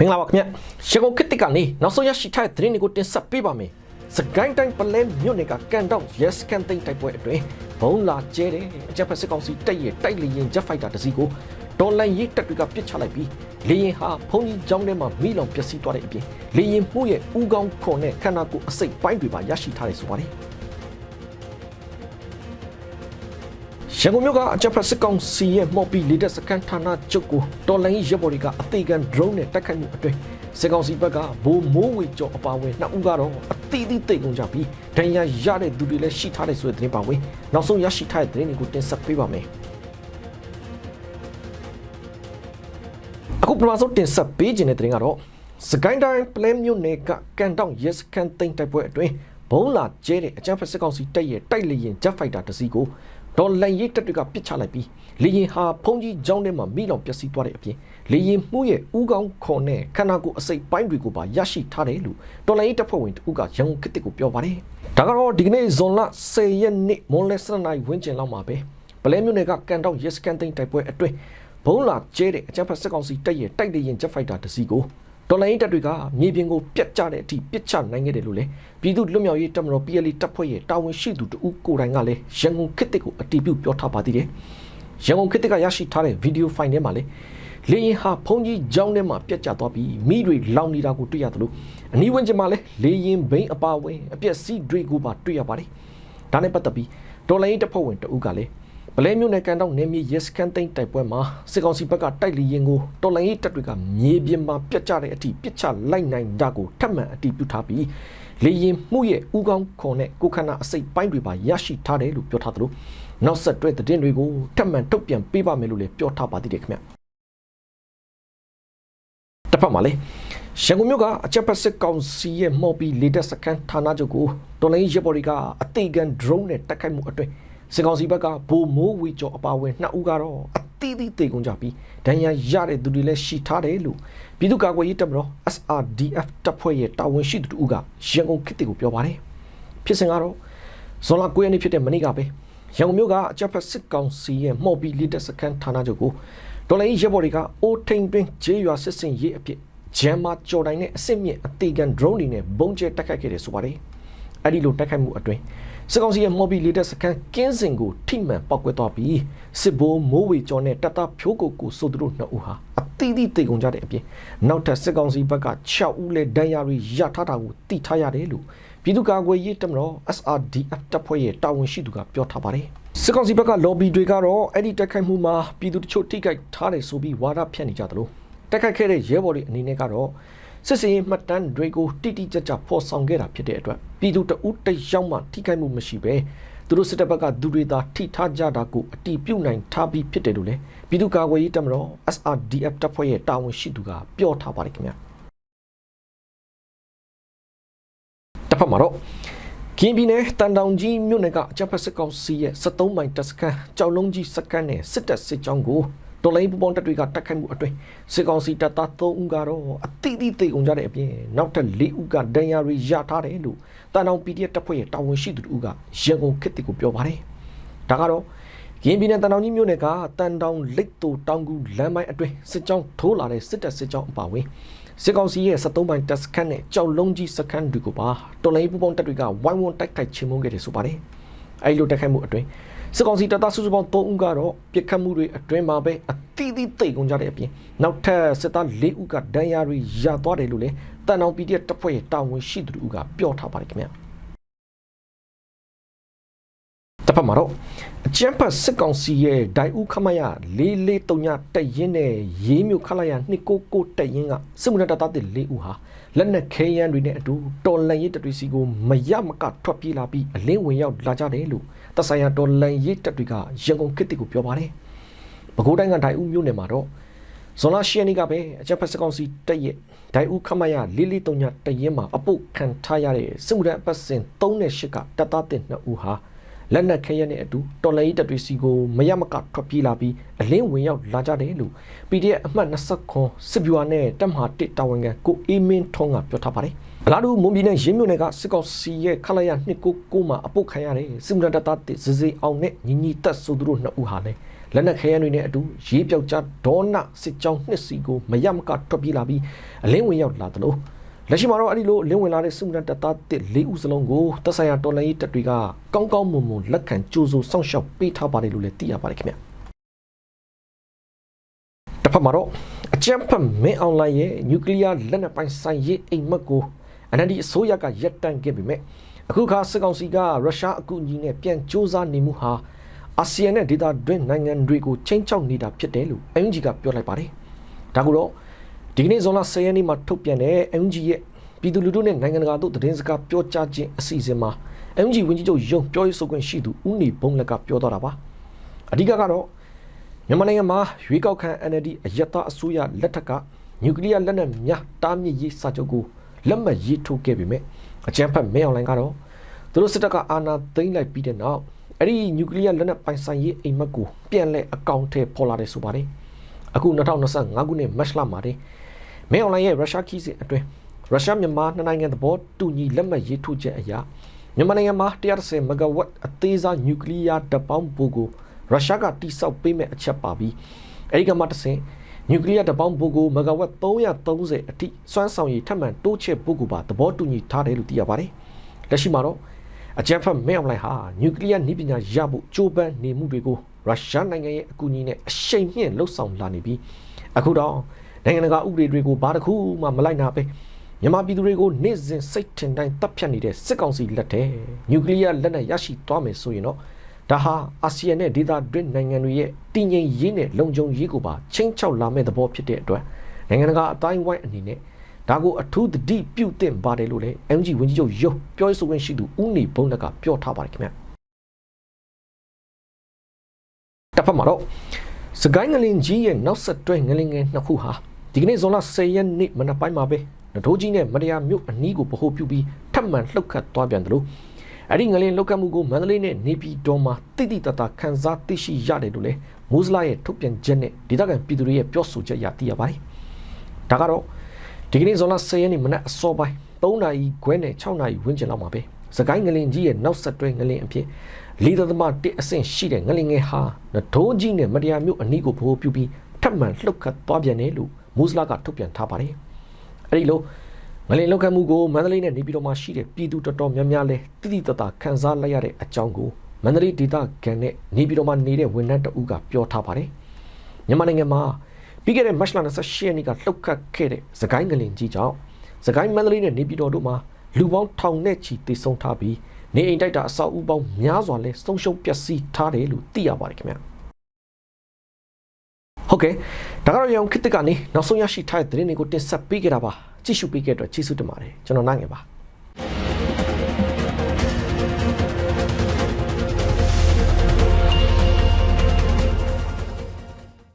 မင်္ဂလာပါခင်ဗျရန်ကုန်ခေတ်တစ်ကနေနောက်ဆုံးရရှိထားတဲ့သတင်းတွေကိုတင်ဆက်ပေးပါမယ်စကိုင်းတိုင်းပလဲမြို့နယ်ကကန်တောက် yes can သိန်းတိုက်ပွဲအတွင်းဘုံလာကျဲတဲ့အကြပ်ဖက်စစ်ကောင်စီတိုက်ရဲ့တိုက်လျင်ဂျက်ဖိုက်တာတစ်စီးကိုဒေါ်လန်ရေးတပ်တွေကပစ်ချလိုက်ပြီးလေရင်ဟာဘုံကြီးကျောင်းထဲမှာမိလောင်ပျက်စီးသွားတဲ့အပြင်လေရင်မှုရဲ့ဥကောင်းခွန်နဲ့ခန္ဓာကိုယ်အစိတ်ပိုင်းတွေပါရရှိထားတယ်ဆိုပါတယ် ရန်ကုန်မြို့ကအကြပ်ဖက်စစ်ကောင်စီရဲ့မော်ပီလီဒက်စကန်ဌာနချုပ်ကိုတော်လိုင်းရပ်ဘော်တွေကအသေးခံ drone နဲ့တိုက်ခိုက်မှုအတွင်းစစ်ကောင်စီဘက်ကဘိုးမိုးဝေကျော်အပါအဝင်နှစ်ဦးကတော့အသေးသေးတိတ်ကုန်ကြပြီးဒဏ်ရာရတဲ့သူတွေလည်းရှိထားတယ်ဆိုတဲ့သတင်းပါဝင်နောက်ဆုံးရရှိထားတဲ့သတင်းတွေကိုတင်ဆက်ပေးပါမယ်အခုပထမဆုံးတင်ဆက်ပေးခြင်းတဲ့သတင်းကတော့စကိုင်းတိုင်းပလဲမြို့နယ်ကကန်တောင် yes can သိန်းတိုက်ပွဲအတွင်းဘုံလာကျဲတဲ့အကြမ်းဖက်စစ်ကောင်စီတပ်ရဲ့တိုက်လေရင် jet fighter တစ်စီးကို ဒေါ်လန်ရေးတပ်တွေကပစ်ချလိုက်ပြီးလေရင်ဟာဖုံးကြီးကျောင်းထဲမှာမိလောင်ပျက်စီးသွားတဲ့အပြင်လေရင်မှုရဲ့ဥကောင်းခွန်နဲ့ခန္ဓာကိုယ်အစိတ်ပိုင်းတွေကိုပါရရှိထားတယ်လို့ဒေါ်လန်ရေးတပ်ဖွဲ့ဝင်တဦးကရန်ကုန်ခေတ်တစ်ကိုပြောပါတယ်။ဒါကတော့ဒီကနေ့ဇွန်လ10ရက်နေ့မွန်လယ်7နာရီဝန်းကျင်လောက်မှာပဲပလဲမြို့နယ်ကကန်တောင် yes can သိန်းတိုက်ပွဲအတွင်းဘုံလာကျဲတဲ့အကြမ်းဖက်စစ်ကောင်စီတပ်ရဲ့တိုက်လေရင် jet fighter တစ်စီးကို ဒေါ်လာရင်းတပ်တွေကမြေပြင်ကိုပြတ်ကျတဲ့အထိပစ်ချနိုင်ခဲ့တယ်လို့လည်းပြည်သူ့လွတ်မြောက်ရေးတပ်မတော် PLA တပ်ဖွဲ့ရဲ့တာဝန်ရှိသူတဦးကိုယ်တိုင်ကလည်းရန်ကုန်ခေတ်တစ်ကိုအတီးပြုတ်ပြောထားပါသေးတယ်။ရန်ကုန်ခေတ်တစ်ကရရှိထားတဲ့ဗီဒီယိုဖိုင်ထဲမှာလည်းလေရင်ဟာဖုံးကြီးကျောင်းထဲမှာပြတ်ကျသွားပြီးမိတွေလောင်နေတာကိုတွေ့ရတယ်လို့အနီးဝန်းကျင်မှာလည်းလေရင်ဘိန်းအပါဝင်အပြက်စီးတွေကိုပါတွေ့ရပါတယ်။ဒါနဲ့ပတ်သက်ပြီးဒေါ်လာရင်းတပ်ဖွဲ့ဝင်တဦးကလည်း ပလဲမျိုးနဲ့ကန်တော့နေမြေ yes can သိန်းတိုက်ပွဲမှာစစ်ကောင်စီဘက်ကတိုက်လီရင်ကိုတော်လိုင်းရေးတပ်တွေကမြေပြင်မှာပြတ်ကျတဲ့အထိပစ်ချလိုက်နိုင်တာကိုထပ်မံအတည်ပြုထားပြီးလေရင်မှုရဲ့ဥကောင်းခွန်နဲ့ကိုခန္ဓာအစိတ်ပိုင်းတွေပါရရှိထားတယ်လို့ပြောထားသလိုနောက်ဆက်တွဲသတင်းတွေကိုထပ်မံထုတ်ပြန်ပေးပါမယ်လို့လည်းပြောထားပါသေးတယ်ခင်ဗျတစ်ဖက်မှာလေရန်ကုန်မြို့ကအချက်ပတ်စစ်ကောင်စီရဲ့မော်ပီလေတပ်စခန်းဌာနချုပ်ကိုတော်လိုင်းရဲဘော်တွေကအသေးခံ drone နဲ့တိုက်ခိုက်မှုအတွင်း စစ်ကောင်စီဘက်ကဘိုမိုးဝီကျော်အပါအဝင်နှစ်ဦးကတော့အသီးသီးတေကုန်ကြပြီးဒဏ်ရာရတဲ့သူတွေလည်းရှိထားတယ်လို့ပြည်သူ့ကာကွယ်ရေးတပ်မတော် SRDF တပ်ဖွဲ့ရဲ့တာဝန်ရှိသူတို့ကရန်ကုန်ခေတ်ကိုပြောပါတယ်ဖြစ်စဉ်ကတော့ဇွန်လ9ရက်နေ့ဖြစ်တဲ့မနေ့ကပဲရန်ကုန်မြို့ကအကြပ်ဖက်စစ်ကောင်စီရဲ့မှော်ပီလီတက်စခန်းဌာနချုပ်ကိုဒေါ်လာရေးရဲဘော်တွေကအိုးထိန်တွင်ဂျေးရွာစစ်စင်ရေးအဖြစ်ဂျမ်မာကြော်တိုင်းနဲ့အစစ်မြင့်အသေးခံ drone တွေနဲ့ဘုံကျဲတိုက်ခိုက်ခဲ့တယ်ဆိုပါတယ်အဲ့ဒီလိုတိုက်ခိုက်မှုအတွင်း စစ်ကောင်စီရဲ့မော်ဘီလီတက်စကန်ကင်းစင်ကိုထိမှန်ပောက်ကွဲသွားပြီးစစ်ဘိုးမိုးဝေကျော်နဲ့တပ်သားဖြိုးကိုကိုဆိုသူတို့နှစ်ဦးဟာအသီးသီးတေကုန်ကြတဲ့အပြင်နောက်ထပ်စစ်ကောင်စီဘက်က6ဦးလဲဒဏ်ရာတွေရထားတာကိုတိထားရတယ်လို့ပြည်သူ့ကာကွယ်ရေးတပ်မတော် SRDF တပ်ဖွဲ့ရဲ့တာဝန်ရှိသူကပြောထားပါတယ်စစ်ကောင်စီဘက်က lobby တွေကတော့အဲ့ဒီတိုက်ခိုက်မှုမှာပြည်သူတချို့ထိခိုက်ထားတယ်ဆိုပြီးဝါဒဖြန့်နေကြသလိုတိုက်ခိုက်ခဲ့တဲ့ရဲဘော်တွေအနေနဲ့ကတော့ စစ်စင်မှတ်တမ်းတွေကိုတိတိကျကျဖော်ဆောင်ခဲ့တာဖြစ်တဲ့အတွက်ပြည်သူတအုပ်တယောက်မှထိခိုက်မှုမရှိပဲသူတို့စစ်တပ်ဘက်ကသူတွေသာထိထားကြတာကိုအတီးပြုတ်နိုင်ထားပြီးဖြစ်တယ်လို့လည်းပြည်သူ့ကာကွယ်ရေးတပ်မတော် SRDF တပ်ဖွဲ့ရဲ့တာဝန်ရှိသူကပြောထားပါတယ်ခင်ဗျာတစ်ဖက်မှာတော့ကင်းပြည်နယ်တန်တောင်ကြီးမြို့နယ်ကအကြပ်ဖက်စစ်ကောင်စီရဲ့73မိုင်တပ်စခန်းကြောက်လုံးကြီးစခန်းနဲ့စစ်တပ်စစ်ကြောင်းကို တော်လိုင်းပူပေါင်းတပ်တွေကတိုက်ခိုက်မှုအတွင်းစစ်ကောင်စီတပ်သား3ဦးကတော့အတိအသီးသေကုန်ကြတဲ့အပြင်နောက်ထပ်4ဦးကဒဏ်ရာတွေရထားတယ်လို့တန်တောင် PDF တပ်ဖွဲ့ရဲ့တာဝန်ရှိသူတို့ကရန်ကုန်ခေတ်ကိုပြောပါတယ်။ဒါကတော့ကင်းပြည်နယ်တန်တောင်ကြီးမြို့နယ်ကတန်တောင်လိတ်တူတောင်ကူလမ်းပိုင်းအတွင်းစစ်ကြောင်းထိုးလာတဲ့စစ်တပ်စစ်ကြောင်းအပါအဝင်စစ်ကောင်စီရဲ့73ပိုင်းတပ်စခန်းနဲ့ကြောက်လုံးကြီးစခန်းတွေကိုပါတော်လိုင်းပူပေါင်းတပ်တွေကဝိုင်းဝန်းတိုက်ခိုက်ချေမှုန်းခဲ့တယ်ဆိုပါတယ်။အဲဒီလိုတိုက်ခိုက်မှုအတွင်း စစ်ကောင်စီတပ်သားစုစုပေါင်း3ဦးကတော့ပြစ်ခတ်မှုတွေအတွင်းမှာပဲအတိအသီးတိတ်ကုန်ကြတဲ့အပြင်နောက်ထပ်စစ်သား4ဦးကဒဏ်ရာတွေရသွားတယ်လို့လည်းတန်အောင် PDF တပ်ဖွဲ့ရဲ့တာဝန်ရှိသူတို့ကပြောထားပါတယ်ခင်ဗျာ တပတ်မှာတော့အချမ်းဖတ်စစ်ကောင်စီရဲ့ဒိုင်ဦးခမရလေးလေးတုံညတက်ရင်နဲ့ရေးမျိုးခလာရ299တက်ရင်ကစစ်မှုထမ်းတပ်သားတွေ4ဦးဟာလက်နက်ခဲယမ်းတွေနဲ့အတူတော်လန်ရေးတပ်တွေစီကိုမရမကထွက်ပြေးလာပြီးအလင်းဝင်ရောက်လာကြတယ်လို့တဆိုင်ရာတော်လန်ရေးတပ်တွေကရန်ကုန်ခေတ်ကိုပြောပါတယ်။ပဲခူးတိုင်းကဒိုင်ဦးမြို့နယ်မှာတော့ဇွန်လ10ရက်နေ့ကပဲအကြပ်ဖက်စကောင်စီတက်ရဲ့ဒိုင်ဦးခမရလေးလေးတုံညတရင်မှာအပုတ်ခံထားရတဲ့စစ်မှုထမ်းအပတ်စဉ်3နဲ့8ကတပ်သားတင်2ဦးဟာ လက်နက်ခဲယမ်းနဲ့အတူတော်လိုင်းတပ်တွေစီကိုမရမကထွက်ပြေးလာပြီးအလင်းဝင်ရောက်လာကြတယ်လို့ PDF အမှတ်20ခွန်စစ်ဗျူဟာနဲ့တပ်မဟာ1တာဝန်ခံကိုအေးမင်းထုံးကပြောထားပါတယ်။အလားတူမွန်ပြည်နယ်ရင်းမြို့နယ်ကစစ်ကောင်စီရဲ့ခလာရ299မှာအပုတ်ခံရတဲ့စစ်မှုထမ်းတပ်သားတစ်စစေးအောင်နဲ့ညီညီတက်ဆိုသူတို့နှစ်ဦးဟာလည်းလက်နက်ခဲယမ်းတွေနဲ့အတူရေးပြောက်ကြဒေါနစစ်ကြောင်းနှစ်စီကိုမရမကထွက်ပြေးလာပြီးအလင်းဝင်ရောက်လာသလို လက်ရှိမှာတော့အဲ့ဒီလိုလင်းဝင်လာတဲ့စုမနတပ်သားတစ်၄ဦးစလုံးကိုတပ်ဆိုင်ရာတော်လှန်ရေးတပ်တွေကကောင်းကောင်းမွန်မွန်လက်ခံကြိုးစိုးစောင့်ရှောက်ပေးထားပါတယ်လို့လည်းသိရပါတယ်ခင်ဗျတစ်ဖက်မှာတော့အကြမ်းဖက်မင်းအွန်လိုင်းရဲ့နျူကလ িয়ার လက်နက်ပိုင်းဆိုင်ရေးအိမ်မက်ကို NLD အစိုးရကရပ်တန့်ခဲ့ပေမဲ့အခုခါစစ်ကောင်စီကရုရှားအကူအညီနဲ့ပြန်စ조사နေမှုဟာအာဆီယံနဲ့ဒေသတွင်းနိုင်ငံတွေကိုချိန်ချောက်နေတာဖြစ်တယ်လို့ UNG ကပြောလိုက်ပါတယ်။ဒါကတော့ ဒီကနေ့ဇွန်လ10ရက်နေ့မှာထုတ်ပြန်တဲ့ UNG ရဲ့ပြည်သူလူထုနဲ့နိုင်ငံတကာတို့သတင်းစကားပြောကြားခြင်းအစီအစဉ်မှာ UNG ဝန်ကြီးချုပ်ယုံပြောရေးဆိုခွင့်ရှိသူဦးနေဘုံလက်ကပြောတော့တာပါ။အဓိကကတော့မြန်မာနိုင်ငံမှာရွေးကောက်ခံ NLD အယက်သားအစိုးရလက်ထက်ကနျူကလ িয়ার လက်နက်များတားမြစ်ရေးစာချုပ်ကိုလက်မှတ်ရေးထိုးခဲ့ပေမဲ့အကြမ်းဖက်မဲအွန်လိုင်းကတော့သူတို့စစ်တပ်ကအာဏာသိမ်းလိုက်ပြီးတဲ့နောက်အဲ့ဒီနျူကလ িয়ার လက်နက်ပိုင်ဆိုင်ရေးအိမ်မက်ကိုပြန်လဲအကောင့်ထဲပေါ်လာတယ်ဆိုပါတယ်အခု2025ခုနှစ်မတ်လမှာတည်း မဲအွန်လိုင်းရဲ့ရုရှားခီးစစ်အတွင်းရုရှားမြန်မာနှစ်နိုင်ငံသဘောတူညီလက်မှတ်ရေးထိုးချက်အရမြန်မာနိုင်ငံမှာ130မဂါဝတ်အသေးစားနျူကလ িয়ার တပ်ပေါင်းပိုကိုရုရှားကတိစောက်ပေးမဲ့အချက်ပါပြီးအဲဒီကမှတစ်ဆင့်နျူကလ িয়ার တပ်ပေါင်းပိုကိုမဂါဝတ်330အထိစွမ်းဆောင်ရည်ထပ်မံတိုးချဲ့ဖို့ကိုပါသဘောတူညီထားတယ်လို့သိရပါတယ်လက်ရှိမှာတော့အကြမ်းဖက်မဲအွန်လိုင်းဟာနျူကလ িয়ার နည်းပညာရဖို့ကြိုးပမ်းနေမှုတွေကိုရုရှားနိုင်ငံရဲ့အကူအညီနဲ့အရှိန်မြင့်လှုပ်ဆောင်လာနေပြီးအခုတော့ နိုင်ငံတကာဥပဒေတွေကိုဘာတစ်ခုမှမလိုက်နာပဲမြန်မာပြည်သူတွေကိုနေ့စဉ်စိတ်ထင်တိုင်းတပ်ဖြတ်နေတဲ့စစ်ကောင်စီလက်ထဲနျူကလ িয়ার လက်နက်ရရှိသွားမယ်ဆိုရင်တော့ဒါဟာအာဆီယံနဲ့ဒေသတွင်းနိုင်ငံတွေရဲ့တည်ငြိမ်ရေးနဲ့လုံခြုံရေးကိုပါချင်းချောက်လာမဲ့သဘောဖြစ်တဲ့အတွက်နိုင်ငံတကာအတိုင်းဝိုင်းအနေနဲ့ဒါကိုအထူးသတိပြုသင့်ပါတယ်လို့လည်း MG ဝန်ကြီးချုပ်ရုပ်ပြောရေးဆိုခွင့်ရှိသူဦးနေဘုံလက်ကပြောထားပါတယ်ခင်ဗျတစ်ဖက်မှာတော့ စကိုင်းငလင်ကြီးရဲ့နောက်ဆက်တွဲငလင်ငယ်နှစ်ခုဟာဒီကနေ့ဇွန်လ10ရက်နေ့မနက်ပိုင်းမှာပဲနထိုးကြီးနဲ့မတရားမြို့အနီးကိုပဟိုပြုပြီးထပ်မံလှုပ်ခတ်သွားပြန်တယ်လို့အဲ့ဒီငလင်လောက်ကမှုကိုမန္တလေးနဲ့နေပြည်တော်မှာတိတိတတ်တာခန်းစားသိရှိရတယ်လို့လေမိုးစလာရဲ့ထုတ်ပြန်ချက်နဲ့ဒေသခံပြည်သူတွေရဲ့ပြောဆိုချက်အရသိရပါတယ်။ဒါကတော့ဒီကနေ့ဇွန်လ10ရက်နေ့မနက်အစောပိုင်း3နာရီခွဲနဲ့6နာရီဝန်းကျင်လောက်မှာပဲစကိုင်းငလင်ကြီးရဲ့နောက်ဆက်တွဲငလင်အဖြစ် လေးသသမတစ်အဆင့်ရှိတဲ့ငလင်ငယ်ဟာနထိုးကြီးနဲ့မတရားမျိုးအနီးကိုဖိုးပြုပြီးထပ်မံလှုပ်ခတ်သွားပြန်တယ်လို့မိုးစလာကထုတ်ပြန်ထားပါတယ်။အဲဒီလိုငလင်လောက်ခတ်မှုကိုမန္တလေးနဲ့နေပြည်တော်မှာရှိတဲ့ပြည်သူတော်တော်များများလဲတိတိတတ်တာခံစားလိုက်ရတဲ့အကြောင်းကိုမန္တလေးဒေသခံနဲ့နေပြည်တော်မှာနေတဲ့ဝန်ထမ်းတအုပ်ကပြောထားပါတယ်။မြန်မာနိုင်ငံမှာပြီးခဲ့တဲ့မတ်လ28ရက်နေ့ကလှုပ်ခတ်ခဲ့တဲ့သကိုင်းငလင်ကြီးကြောင့်သကိုင်းမန္တလေးနဲ့နေပြည်တော်တို့မှာလူပေါင်းထောင်နဲ့ချီတည်ဆုံထားပြီး နေအိမ်တိုက်တာအဆောက်အဦပေါင်းများစွာလဲဆုံးရှုံးပျက်စီးထားတယ်လို့သိရပါတယ်ခင်ဗျာဟုတ်ကဲ့ဒါကတော့ရောင်ခစ်တစ်ကနေနောက်ဆုံးရရှိထားတဲ့သတင်းတွေကိုတင်ဆက်ပေးကြတာပါကြည့်ရှုပေးခဲ့တဲ့အတွက်ကျေးဇူးတင်ပါတယ်ကျွန်တော်နိုင်ငယ်ပါ